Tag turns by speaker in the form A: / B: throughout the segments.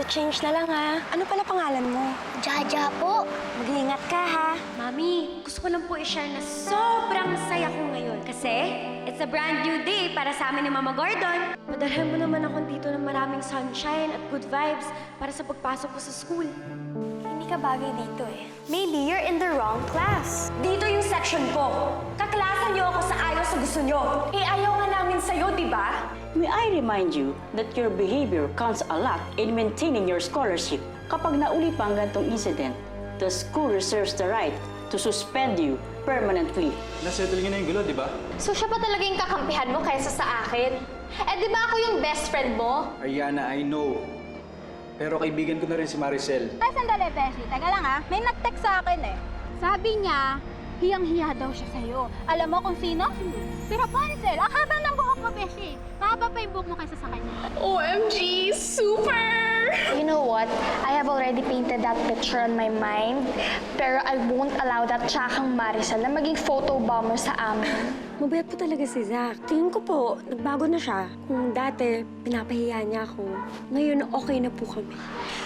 A: to change na lang ha. Ano pala pangalan mo?
B: Jaja po.
A: Mag-iingat ka ha.
C: Mami, gusto ko lang po i-share na sobrang saya ko ngayon. Kasi it's a brand new day para sa amin ni Mama Gordon. Madalhan mo naman ako dito ng maraming sunshine at good vibes para sa pagpasok ko sa school.
A: Hindi ka bagay dito eh. Maybe you're in the wrong class.
C: Dito yung section ko. Kaklasan niyo ako sa ayaw sa gusto niyo. Eh, ayaw nga namin sa'yo, di ba?
D: May I remind you that your behavior counts a lot in maintaining your scholarship. Kapag nauli pa ang ganitong incident, the school reserves the right to suspend you permanently.
E: Nasettle niyo na yung gulo, di ba?
B: So siya pa talaga yung kakampihan mo kaysa sa akin? Eh di ba ako yung best friend mo?
E: Ariana, I know. Pero kaibigan ko na rin si Maricel.
F: Ay, sandali, Beshi. Teka lang ah. May nag-text sa akin eh. Sabi niya, hiyang-hiya daw siya sa'yo. Alam mo kung sino? Si Rapunzel. Ang haba ng buhok mo, Beshi. Mahaba pa yung buhok mo kaysa sa kanya.
B: OMG! Super! You know what? I have already painted that picture on my mind. Pero I won't allow that tsakang Maricel na maging photo bomber sa amin.
A: Mabait po talaga si Zach. Tingin ko po, nagbago na siya. Kung dati, pinapahiya niya ako. Ngayon, okay na po kami.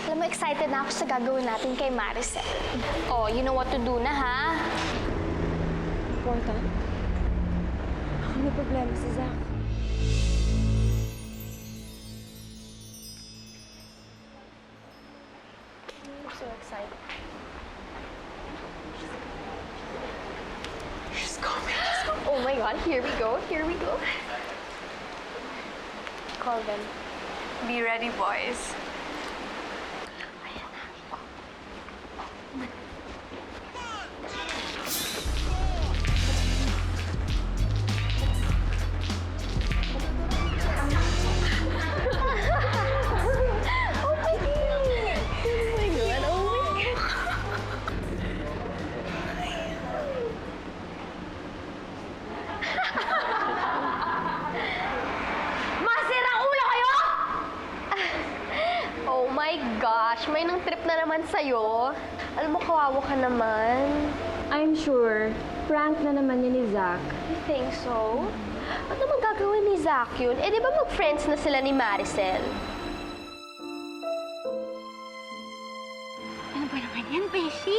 B: Alam mo, excited na ako sa gagawin natin kay Maricel. Oh, you know what to do na, ha?
A: Important? Ako may problema si Zach.
B: Oh my god, here we go, here we go. Call them.
A: Be ready, boys.
B: Mag-friends na sila ni Maricel?
F: Ano ba naman yan, Beshi?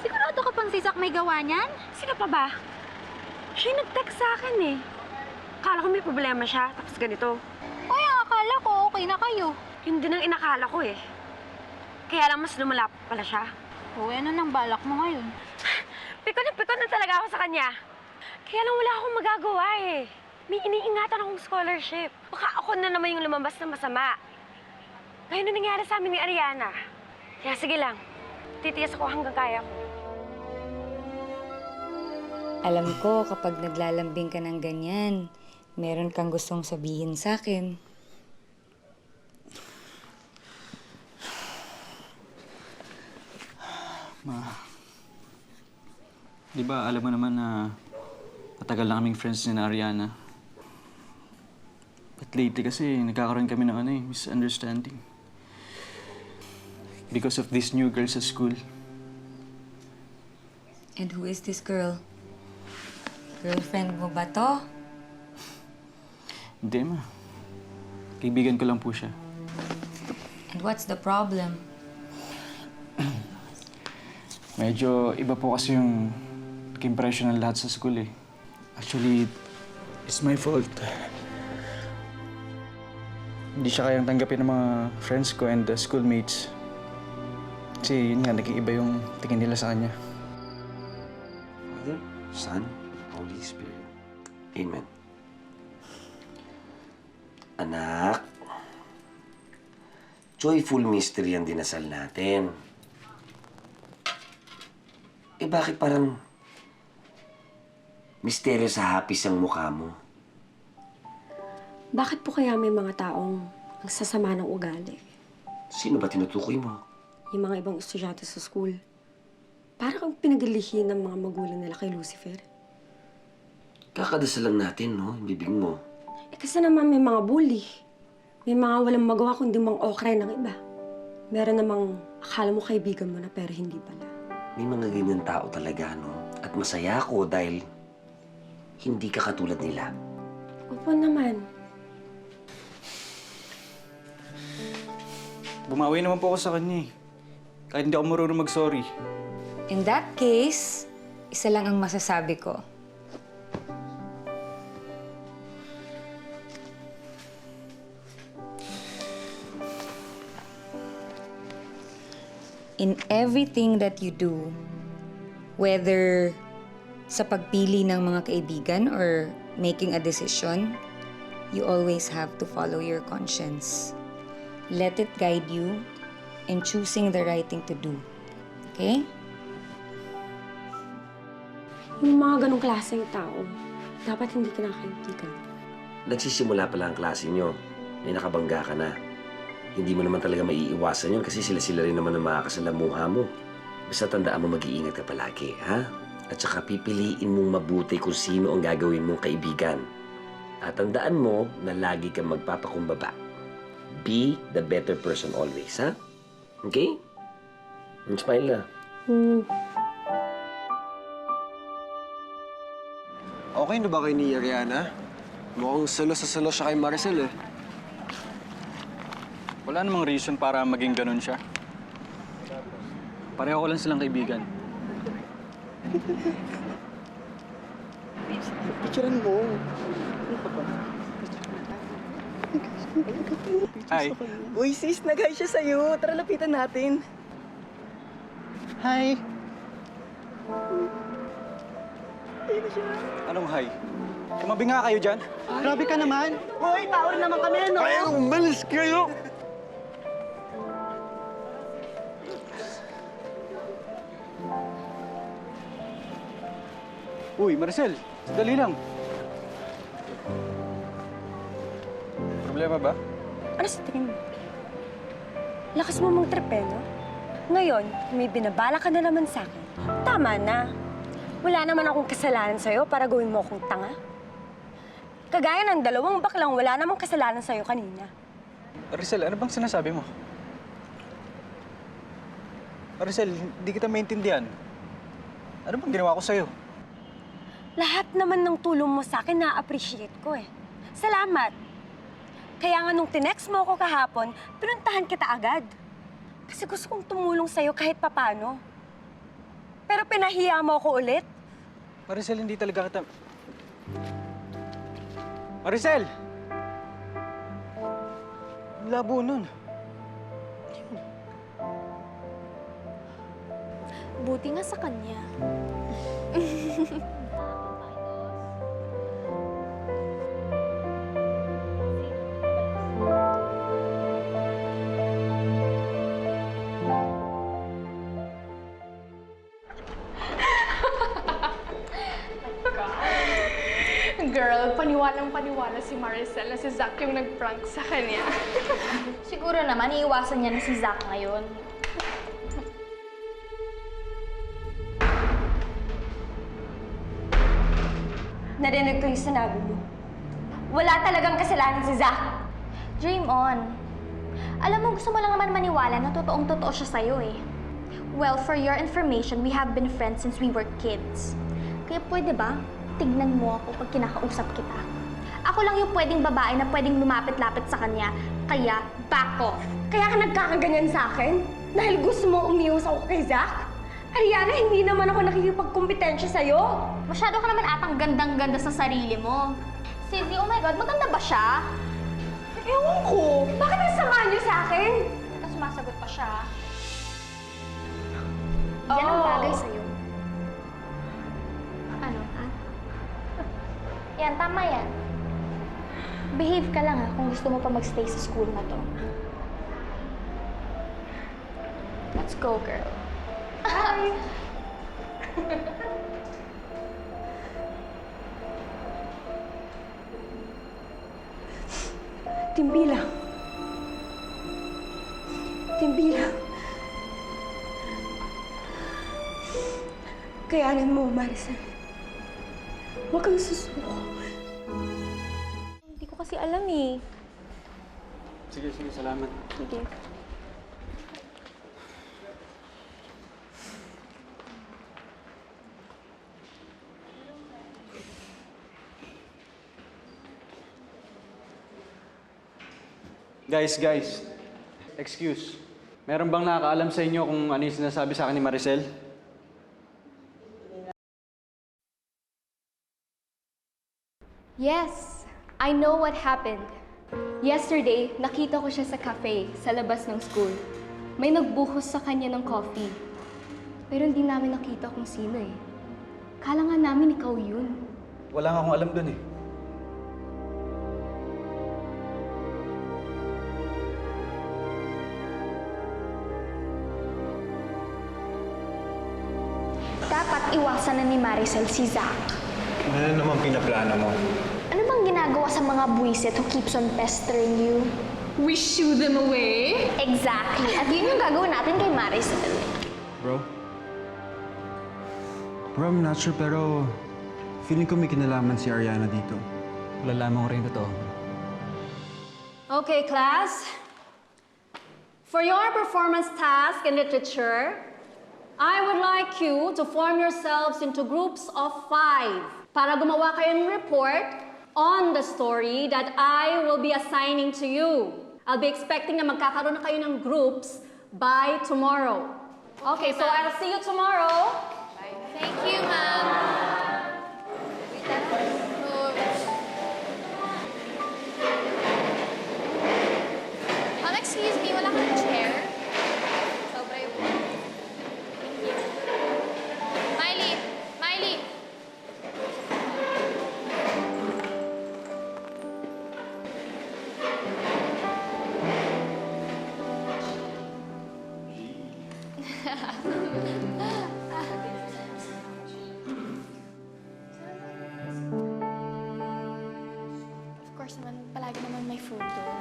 F: Sigurado ka pang si Zach may gawa niyan?
A: Sino pa ba? Siya nag-text sa akin eh. Akala ko may problema siya, tapos ganito.
F: Uy, ang akala ko okay na kayo.
A: Yun din ang inakala ko eh. Kaya lang mas lumala pala siya.
F: Uy, ano nang balak mo ngayon?
A: Pikon na pikon na talaga ako sa kanya. Kaya lang wala akong magagawa eh. May iniingatan akong scholarship. Baka ako na naman yung lumabas na masama. Ngayon na nangyari sa amin ni Ariana. Kaya sige lang, titiis ako hanggang kaya ko.
G: Alam ko kapag naglalambing ka ng ganyan, meron kang gustong sabihin sa akin.
E: Ma, di ba alam mo naman na matagal na kaming friends ni na Ariana. But lately kasi nagkakaroon kami ng ano eh, misunderstanding. Because of this new girl sa school.
G: And who is this girl? Girlfriend mo ba to?
E: Hindi ma. Kaibigan ko lang po siya.
G: And what's the problem?
E: Medyo iba po kasi yung impression ng lahat sa school eh. Actually, it's my fault. Hindi siya kayang tanggapin ng mga friends ko and the schoolmates. Kasi yun nga, naging iba yung tingin nila sa kanya.
H: Father, Son, Holy Spirit. Amen. Anak, joyful mystery ang dinasal natin. Eh bakit parang misteryo sa hapis ang mukha mo?
A: Bakit po kaya may mga taong ang sasama ng ugali?
H: Sino ba tinutukoy mo?
A: Yung mga ibang estudyante sa school. Para kang pinagalihin ng mga magulang nila kay Lucifer.
H: Kakadasal lang natin, no? Yung bibig mo.
A: Eh kasi naman may mga bully. May mga walang magawa kundi mang okray ng iba. Meron namang akala mo kaibigan mo na pero hindi pala.
H: May mga ganyan tao talaga, no? At masaya ako dahil hindi ka katulad nila.
A: Opo naman.
E: Bumawi naman po ako sa kanya eh. Kahit hindi ako marunong mag-sorry.
G: In that case, isa lang ang masasabi ko. In everything that you do, whether sa pagpili ng mga kaibigan or making a decision, you always have to follow your conscience. Let it guide you in choosing the right thing to do. Okay?
A: Yung mga ganong klaseng tao, dapat hindi kinakaibigan.
H: Nagsisimula pa lang ang klase nyo. May nakabangga ka na. Hindi mo naman talaga maiiwasan yun kasi sila-sila rin naman ang makakasalamuha mo. Basta tandaan mo mag-iingat ka palagi, ha? At saka pipiliin mong mabuti kung sino ang gagawin mong kaibigan. At tandaan mo na lagi kang magpapakumbaba. Be the better person always, ha? Okay? And smile na.
I: Okay na ba kay ni Ariana? Mukhang salo sa salo siya kay Maricel eh.
E: Wala namang reason para maging ganun siya. Pareho ko lang silang kaibigan.
I: Picturean mo.
E: Hi.
J: Uy, sis, nag-hi siya sa'yo. Tara, lapitan natin.
I: Hi!
E: Anong hi? Tumabi nga kayo dyan.
I: Grabe ka naman!
J: Uy, rin naman kami, no?
I: Kaya umalis kayo!
E: Uy, Maricel, dali lang. Problema ba?
A: Ano sa tingin mo? Lakas mo mong trip eh, no? Ngayon, may binabala ka na naman sa akin. Tama na. Wala naman akong kasalanan sa'yo para gawin mo akong tanga. Kagaya ng dalawang baklang wala namang kasalanan sa'yo kanina.
E: Maricel, ano bang sinasabi mo? Maricel, hindi kita maintindihan. Ano bang ginawa ko sa'yo?
A: Lahat naman ng tulong mo sa akin na-appreciate ko eh. Salamat. Kaya nga nung tinext mo ako kahapon, pinuntahan kita agad. Kasi gusto kong tumulong sa'yo kahit papano. Pero pinahiya mo ako ulit.
E: Maricel, hindi talaga kita... Maricel! Ang labo nun.
K: Buti nga sa kanya.
F: paniwala si Maricel na si Zack yung nag-prank sa kanya.
B: Siguro naman, iiwasan niya na si Zack ngayon.
A: Narinig ko yung sinabi mo. Wala talagang kasalanan si Zack.
B: Dream on. Alam mo, gusto mo lang naman maniwala na totoong totoo siya sa'yo eh. Well, for your information, we have been friends since we were kids. Kaya pwede ba, tignan mo ako pag kinakausap kita. Ako lang yung pwedeng babae na pwedeng lumapit-lapit sa kanya, kaya back off.
A: Kaya ka nagkakaganyan sa akin? Dahil gusto mo umiwas ako kay Zack? Ariana, hindi naman ako nakikipagkompetensya sa'yo.
B: Masyado ka naman atang gandang-ganda sa sarili mo. Sissy, oh my God, maganda ba siya?
A: Ewan ko. Bakit ang sama niyo sa akin?
B: Tapos sumasagot pa siya. Yan ang
A: Oh.
B: bagay sa'yo. Ano, ha? Yan, tama yan. Behave ka lang ha kung gusto mo pa magstay sa school na to. Let's go, girl.
A: Timbila. Timbila. Kayanin mo, Maricel. Huwag kang susuko.
B: Alam eh.
E: Sige, sige, salamat.
B: Sige.
E: Guys, guys. excuse. Meron bang nakakaalam sa inyo kung ano yung sinasabi sa akin ni Maricel?
K: Yes, I know what happened. Yesterday, nakita ko siya sa cafe, sa labas ng school. May nagbuhos sa kanya ng coffee. Pero hindi namin nakita kung sino eh. Kala nga namin ikaw yun.
E: Wala nga akong alam dun eh.
K: Dapat iwasan na ni Maricel si Zach.
I: Ano na naman pinaplano mo?
K: Ginagawa sa mga buwisit who keeps on pestering you?
F: We shoo them away.
K: Exactly. At yun yung gagawin natin kay Maricel.
I: Bro? Bro, I'm not sure pero feeling ko may kinalaman si Ariana dito.
E: Malalaman ko rin totoo.
L: Okay, class. For your performance task in literature, I would like you to form yourselves into groups of five para gumawa kayo ng report on the story that I will be assigning to you. I'll be expecting na magkakaroon na kayo ng groups by tomorrow. Okay, so I'll see you tomorrow.
B: Thank you. Ma'am, course naman, palagi naman may food doon.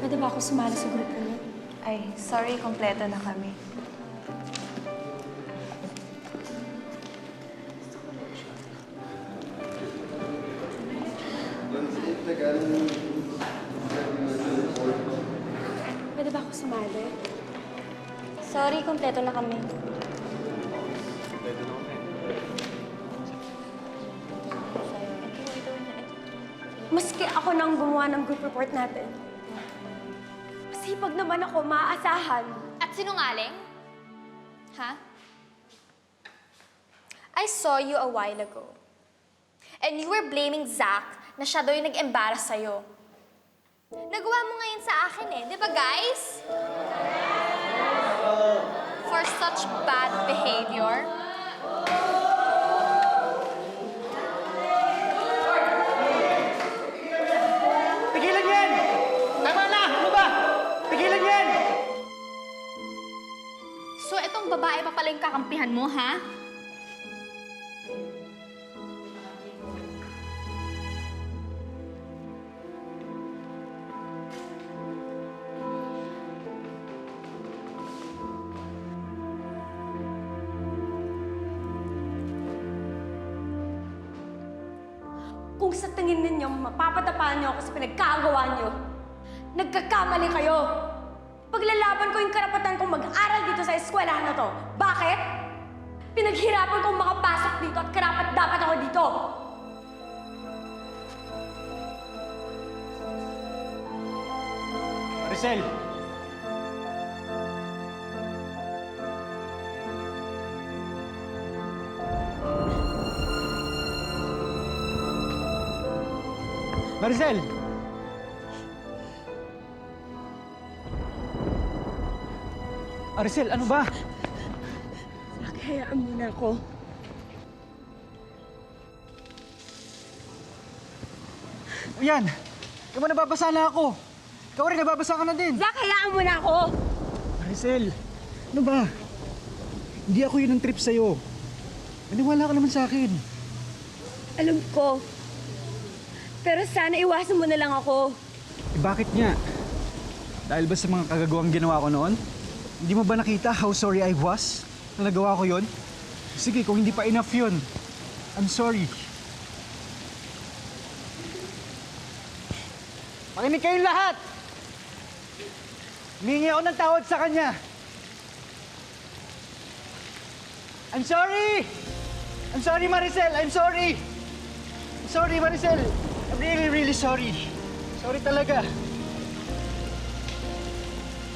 A: Pwede ba ako sumali sa grupo niyo?
M: Ay, sorry, kompleto na kami.
A: Pwede ba ako sumali?
B: Sorry, kompleto na kami.
A: Maski ako nang gumawa ng group report natin. Masipag naman ako, maaasahan.
B: At sinungaling? Ha? I saw you a while ago. And you were blaming Zach na siya daw yung nag-embarrass sa'yo. Nagawa mo ngayon sa akin eh, di ba guys? For such bad behavior. Kakampihan mo, ha?
A: Kung sa tingin ninyo mapapatapahan niyo ako sa pinagkagawa niyo, nagkakamali kayo. Paglalaban ko yung karapatan kong mag-aral dito sa eskwelahan na to. Pinaghirapan kong makapasok dito at karapat dapat ako dito.
E: Maricel! Maricel! Maricel, ano ba?
A: Hayaan mo na ako.
E: O yan! Ikaw ba nababasa na ako? Ikaw rin, nababasa ka na din!
A: Zach, hayaan mo na ako!
E: Maricel! Ano ba? Hindi ako yun ang trip sa'yo. Maniwala ka naman sa akin.
A: Alam ko. Pero sana iwasan mo na lang ako.
E: Eh bakit nga? Dahil ba sa mga kagagawang ginawa ko noon? Hindi mo ba nakita how sorry I was na nagawa ko yon? Sige, kung hindi pa enough yun, I'm sorry. Makinig kayong lahat! Humingi ako ng tawad sa kanya. I'm sorry! I'm sorry, Maricel! I'm sorry! I'm sorry, Maricel! I'm really, really sorry. Sorry talaga.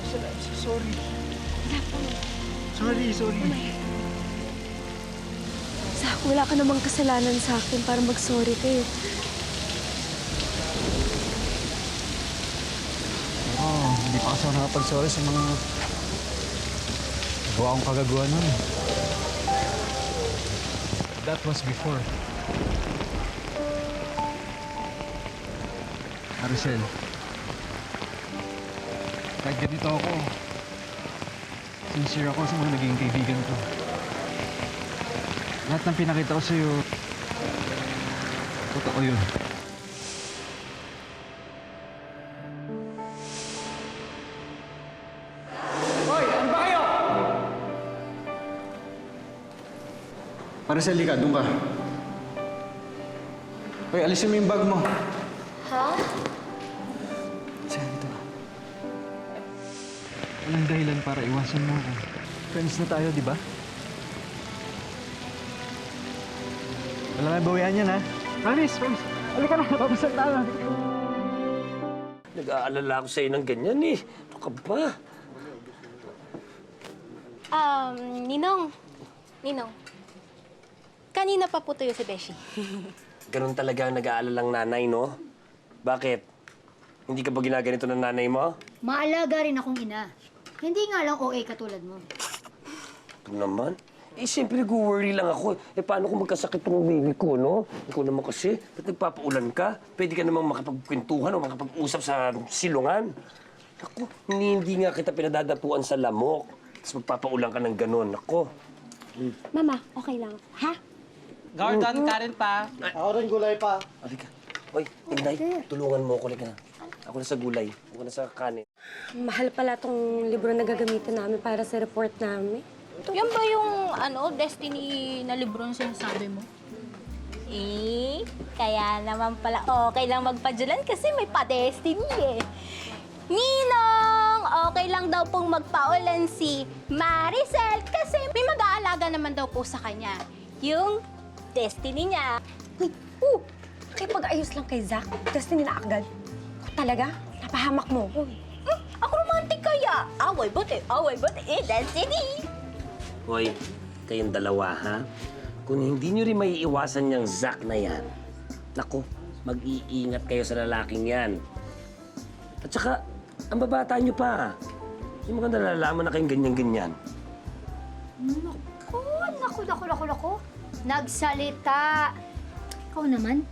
E: Maricel, I'm so sorry. Sorry, sorry.
M: Zach, wala ka namang kasalanan sa akin para mag-sorry ka eh.
E: Oh, hindi pa kasi ako nakapag-sorry sa mga gawa kong kagagawa nun. That was before. Maricel, kahit ganito ako, sincere ako sa mga naging kaibigan ko. Lahat ng pinakita ko sa'yo, totoo yun. Hoy, ano ba kayo? Maricel, ka, doon ka. Hoy, alisin mo yung bag mo. Para iwasan mo ako. Friends na tayo, di ba? Wala na bawian yan, ha? Promise, promise. Halika na, papasan tayo.
H: Nag-aalala ako sa'yo ng ganyan eh. Ano ka ba?
B: Um, Ninong. Ninong. Kanina pa po tuyo si Beshi.
H: Ganun talaga ang nag-aalalang nanay, no? Bakit? Hindi ka ba ginaganito ng nanay mo?
N: Maalaga rin akong ina. Hindi nga lang OA katulad mo.
H: Ito naman. Eh, siyempre nag-worry lang ako. Eh, paano kung magkasakit ng baby ko, no? Ikaw naman kasi, ba't nagpapaulan ka? Pwede ka namang makapagkwentuhan o makapag-usap sa silungan. Ako, hindi, hindi nga kita pinadadapuan sa lamok. Tapos magpapaulan ka ng ganun. Ako.
M: Mama, okay lang. Ha?
J: Gordon, Karen pa. Ako rin gulay pa.
H: Halika. Oy, Inday, tulungan mo ako. Halika na. Ako na sa gulay. Ako na sa kanin.
M: Mahal pala tong libro na gagamitin namin para sa report namin.
N: Yan ba yung ano, Destiny na libro na sinasabi mo?
B: Eh, kaya naman pala okay lang magpadulan kasi may pa-destiny eh. Ninong! Okay lang daw pong magpaulan si Maricel kasi may mag-aalaga naman daw po sa kanya. Yung destiny niya.
M: Uy, uh, nakipag-ayos lang kay Zach. Tapos nila agad. Talaga? Napahamak mo ko.
B: Hmm, ako romantic kaya. Away bote, away bote, eh, destiny.
H: Hoy, kayong dalawa, ha? Kung hindi nyo rin may iwasan niyang Zack na yan, naku, mag-iingat kayo sa lalaking yan. At saka, ang babata nyo pa. Yung mga nalalaman na kayong ganyan-ganyan.
N: Naku, naku, naku, naku, naku. Nagsalita. Ikaw naman,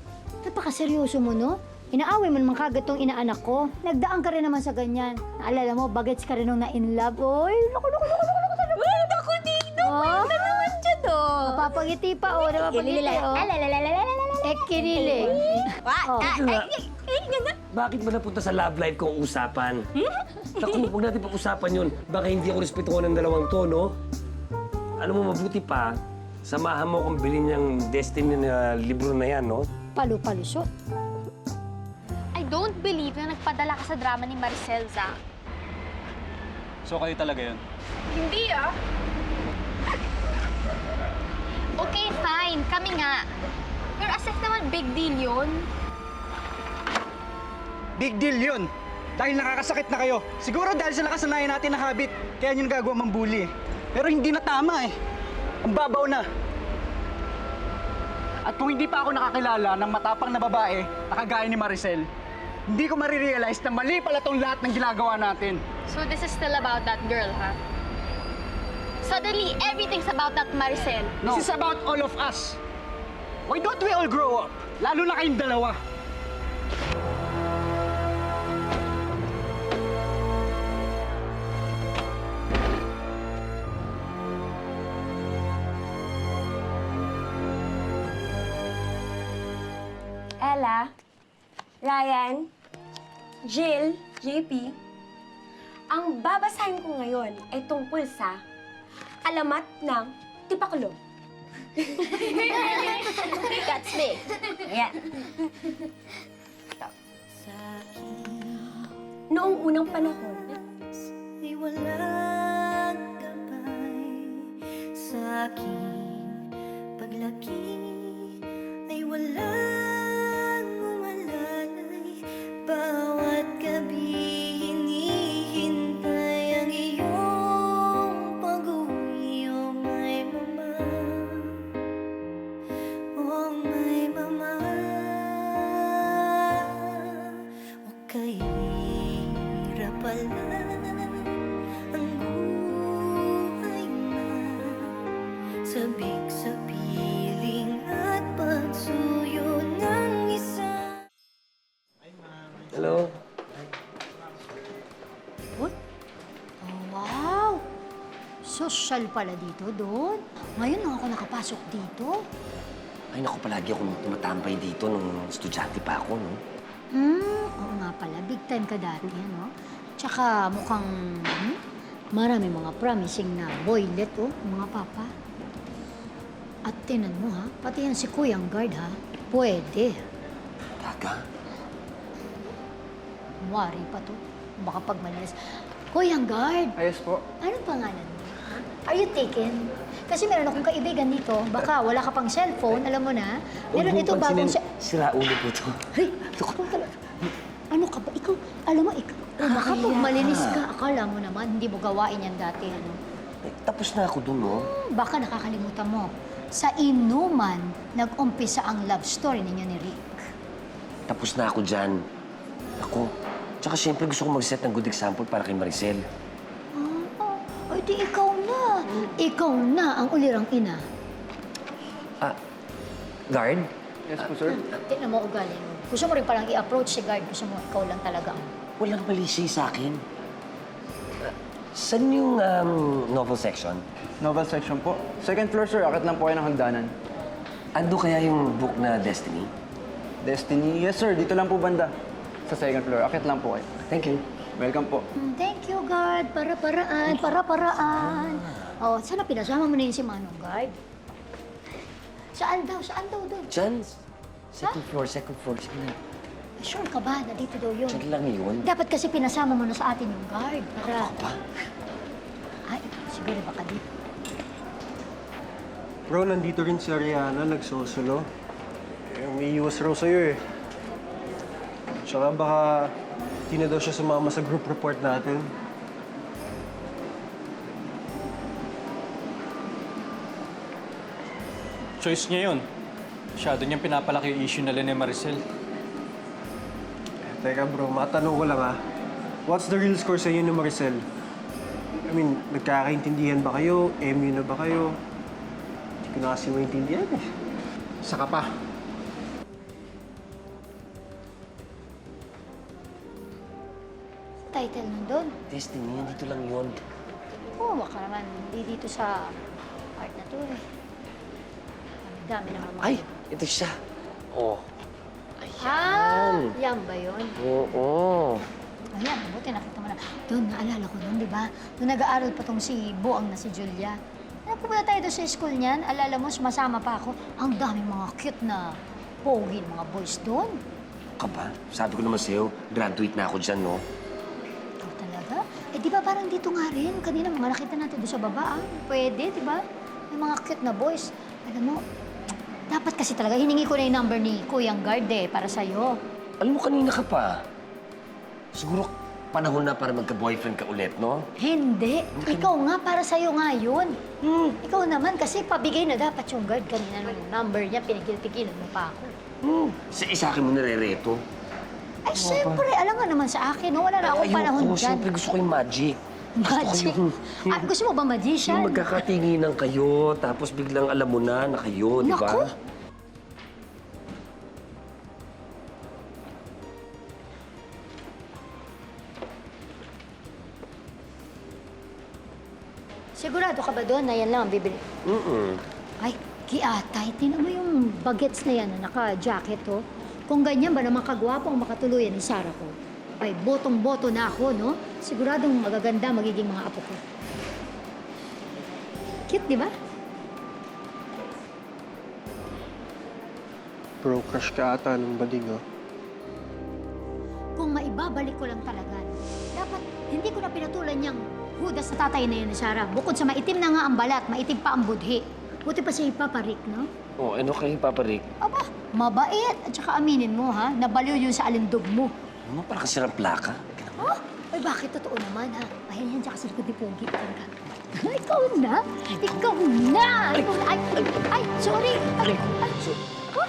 N: napakaseryoso mo, no? Inaaway mo naman kagad tong inaanak ko. Nagdaan ka rin naman sa ganyan. Naalala mo, bagets ka rin nung na-in love. Oy, naku, naku, naku, naku, naku, naku.
B: Uy, naku, Nino,
N: Oh?
B: na naman dyan, oh.
N: Napapangiti pa, oh. Napapangiti, oh. Eh, kinilig. Oh.
H: Bakit ba napunta sa love life kong usapan? Naku, huwag natin pag-usapan yun. Baka hindi ako respeto ng dalawang to, no? Alam mo, mabuti pa, samahan mo akong bilhin yung Destiny na libro na yan, no?
N: Palu-palusot.
B: Don't believe na nagpadala ka sa drama ni Maricel, Zach.
E: So kayo talaga yun?
F: Hindi ah.
B: Okay, fine. Kami nga. Pero as if naman big deal yun.
E: Big deal yun! Dahil nakakasakit na kayo. Siguro dahil sa nakasanayan natin na habit, kaya nyo nagagawa mang bully. Pero hindi na tama eh. Ang babaw na. At kung hindi pa ako nakakilala ng matapang na babae na kagaya ni Maricel, hindi ko marirealize na mali pala tong lahat ng ginagawa natin.
B: So this is still about that girl, ha? Suddenly, everything's about that Maricel.
E: This is about all of us. Why don't we all grow up? Lalo na kayong dalawa.
M: Ella, Ryan, Jill, JP, ang babasahin ko ngayon ay tungkol sa alamat ng tipaklo.
B: That's me.
M: Ayan. Noong unang panahon,
N: Social pala dito, Don. Ngayon lang ako nakapasok dito.
H: Ay, naku, palagi akong tumatambay dito nung estudyante pa ako, no?
N: Hmm, oo nga pala. Big time ka dati, ano? Tsaka mukhang hmm, marami mga promising na boylet, oh, mga papa. At tinan mo, ha? Pati yan si Kuyang Guard, ha? Pwede.
H: Taga?
N: Wari pa to. Baka pag malinis. Kuyang Guard,
E: Ayos po.
N: anong pangalan mo? Are you taken? Kasi meron akong kaibigan dito. Baka wala ka pang cellphone, alam mo na. Meron ito bagong... se-
H: Sira ulo po to.
N: Hey, talaga. Ano ka ba? Ikaw, alam mo, ikaw, baka pag malinis ka, akala mo naman, hindi mo gawain yan dati, ano?
H: Eh, tapos na ako dun, no?
N: Hmm, Baka nakakalimutan mo. Sa inuman, nag-umpisa ang love story ninyo ni Rick.
H: Tapos na ako dyan. Ako. Tsaka siyempre gusto ko mag-set ng good example para kay Maricel.
N: Ah, ay di ikaw. Ikaw na ang ulirang ina.
H: Ah, guard?
E: Yes po, sir.
N: Tignan mo ugali mo. Gusto mo rin palang i-approach si guard. Gusto mo ikaw lang talaga ang...
H: Walang mali siya sa akin. Ah, saan yung um, novel section?
E: Novel section po. Second floor, sir. Akit lang po kayo ng hagdanan.
H: Ando kaya yung book na Destiny?
E: Destiny? Yes, sir. Dito lang po banda. Sa second floor. Akit lang po kayo.
H: Thank you.
E: Welcome po.
N: Thank you, guard. Para-paraan, para-paraan. Oh, sana pinasama mo na yun si Manong, guard. Saan daw? Saan daw doon?
H: Diyan. Second floor, second floor. Sige na.
N: Sure ka ba na dito daw yun?
H: Diyan lang yun.
N: Dapat kasi pinasama mo na sa atin yung guard. Para...
H: Pa?
N: Ay, siguro baka dito.
I: Bro, nandito rin si Ariana, nagsosolo. Eh, umiiwas raw sa'yo eh. Tsaka baka di na daw siya sumama sa group report natin.
J: Choice niya yun. Masyado niyang pinapalaki yung issue nila ni Maricel.
I: Eh, teka bro, matanong ko lang ah. What's the real score sa inyo ni Maricel? I mean, nagkakaintindihan ba kayo? MU na ba kayo? Hindi ko na kasi maintindihan eh.
E: Saka pa.
N: Title nandun.
H: Destiny, dito lang yun.
N: Oo, baka naman hindi dito sa part na to eh. Dami naman mga...
H: Ay, ito siya. Oh.
N: Ah! Yan ba yun?
H: Oo.
N: Ayan, buti nakita mo na. Doon, naalala ko doon, di ba? Doon nag-aaral pa tong si Buang na si Julia. Napupunta tayo doon sa school niyan. Alala mo, sumasama pa ako. Ang daming mga cute na pogi ng mga boys doon.
H: Ka ba? Sabi ko naman sa'yo, graduate na ako dyan, no?
N: Ikaw talaga? Eh, di ba parang dito nga rin? Kanina mga nakita natin doon sa baba, ah. Pwede, di ba? May mga cute na boys. Alam mo, dapat kasi talaga, hiningi ko na yung number ni Kuyang Guard eh, para sa'yo.
H: Alam mo, kanina ka pa. Siguro panahon na para magka-boyfriend ka ulit, no?
N: Hindi. Ikaw nga, para sa'yo nga yun. Ikaw naman, kasi pabigay na dapat yung guard kanina nung number niya, pinigil-pigilan mo pa ako.
H: Hmm. Sa isa akin mo nare-reto.
N: Ay, siyempre, alam nga naman sa akin, no? wala na akong panahon
H: Ayoko,
N: dyan.
H: siyempre gusto ko yung magic.
N: Magic? Ah, gusto mo ba magician?
H: yung magkakatinginan kayo, tapos biglang alam mo na na kayo, di ba?
N: Sigurado ka ba doon na yan lang ang bibili?
H: Mm-mm.
N: Ay, kiatay. Tingnan mo yung bagets na yan na naka-jacket, oh. Kung ganyan ba naman kagwapo ang makatuluyan ni Sarah ko? Ay, botong-boto na ako, no? Siguradong magaganda magiging mga apo ko. Cute, di ba?
I: Bro, crush ka ata ng bading ah.
N: Kung maibabalik ko lang talaga, dapat hindi ko na pinatulan niyang hudas na tatay na yun ni Sarah. Bukod sa maitim na nga ang balat, maitim pa ang budhi. Buti pa siya ipaparik, no?
H: Oh, ano kay Papa Rick?
N: Aba, mabait. At saka aminin mo, ha? Nabaliw yun sa alindog mo.
H: Ano, parang kasi ng plaka.
N: Oh, ay bakit totoo naman, ha? Ayan yan, tsaka sa likod ni Pogi. Ayan ka. Ikaw na! Ikaw na! Ikaw na! Ay, ay, ay, sorry! Ay, ay, huh?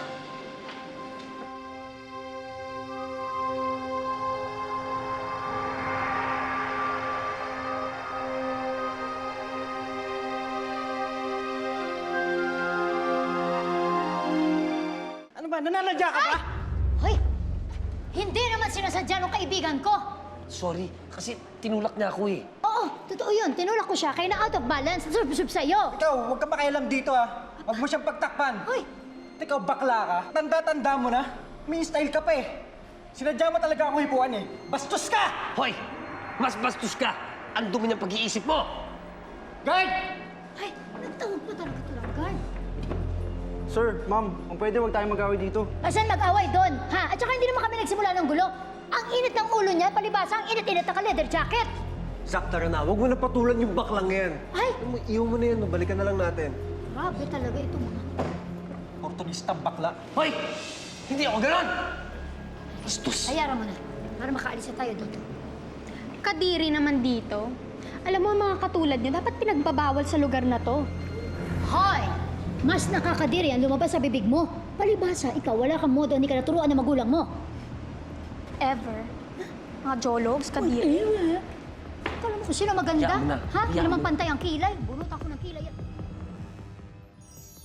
J: Ano ba? Nananadya ka ba?
N: Hoy! Hindi naman sinasadya ng kaibigan ko!
H: Sorry, kasi tinulak niya ako eh.
N: Oo Oo, totoo yun. Tinulak ko siya, kaya na out of balance. Sub-sub sa'yo.
E: Ikaw, huwag ka makialam dito ah. Huwag mo siyang pagtakpan.
N: Hoy!
E: Ikaw, bakla ka. Tanda-tanda mo na. May style ka pa eh. Sinadya mo talaga akong hipuan eh. Bastos ka!
H: Hoy! Mas bastos ka! Ang dumi ng pag-iisip mo!
E: Guard!
N: Ay, nagtawag pa talaga ito ng guard.
E: Sir, ma'am, kung pwede huwag tayo mag-away dito.
N: Asan mag-away doon? Ha? At saka hindi naman kami nagsimula ng gulo. Ang init ng ulo niya, palibasa ang init-init ng leather jacket.
I: Zach, tara na. Huwag mo na patulan yung baklang yan.
N: Ay!
I: Alam mo, na yan. Balikan na lang natin.
N: Grabe talaga ito mga.
E: Oportunistang bakla.
H: Hoy! Hindi ako ganon! Bastos!
N: Ayaran mo na, para makaalis na tayo dito.
B: Kadiri naman dito. Alam mo, mga katulad niya, dapat pinagbabawal sa lugar na to.
N: Hoy! Mas nakakadiri ang lumabas sa bibig mo. Palibasa, ikaw wala kang modo, ka naturuan ng magulang mo.
B: Ever. Mga jologs, kadiri.
N: Eh, Kala mo kung sino maganda?
H: Hayaan mo na.
N: Ha? Hindi
H: Hayaan
N: naman
H: mo.
N: pantay ang kilay. Bunot ako ng kilay.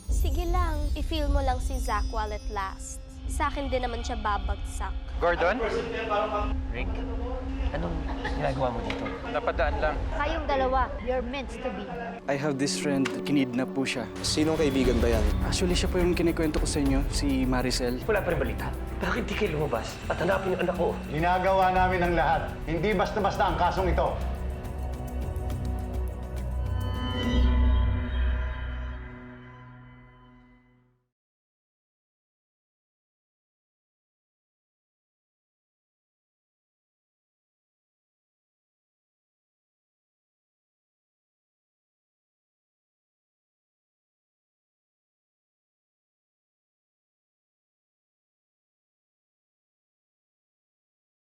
O: Sige lang, i-feel mo lang si Zach while it lasts. Sa akin din naman siya babagsak.
J: Gordon?
H: Rick, anong ginagawa mo dito?
J: Napadaan lang.
N: Kayong dalawa, you're meant to be.
E: I have this friend, kinidnap po siya.
I: Sinong kaibigan ba yan?
E: Actually, siya po yung kinikwento ko sa inyo, si Maricel.
H: Wala pa rin balita. Bakit di kayo lumabas at hanapin yung anak ko?
P: Ginagawa namin ang lahat. Hindi basta-basta ang kasong ito.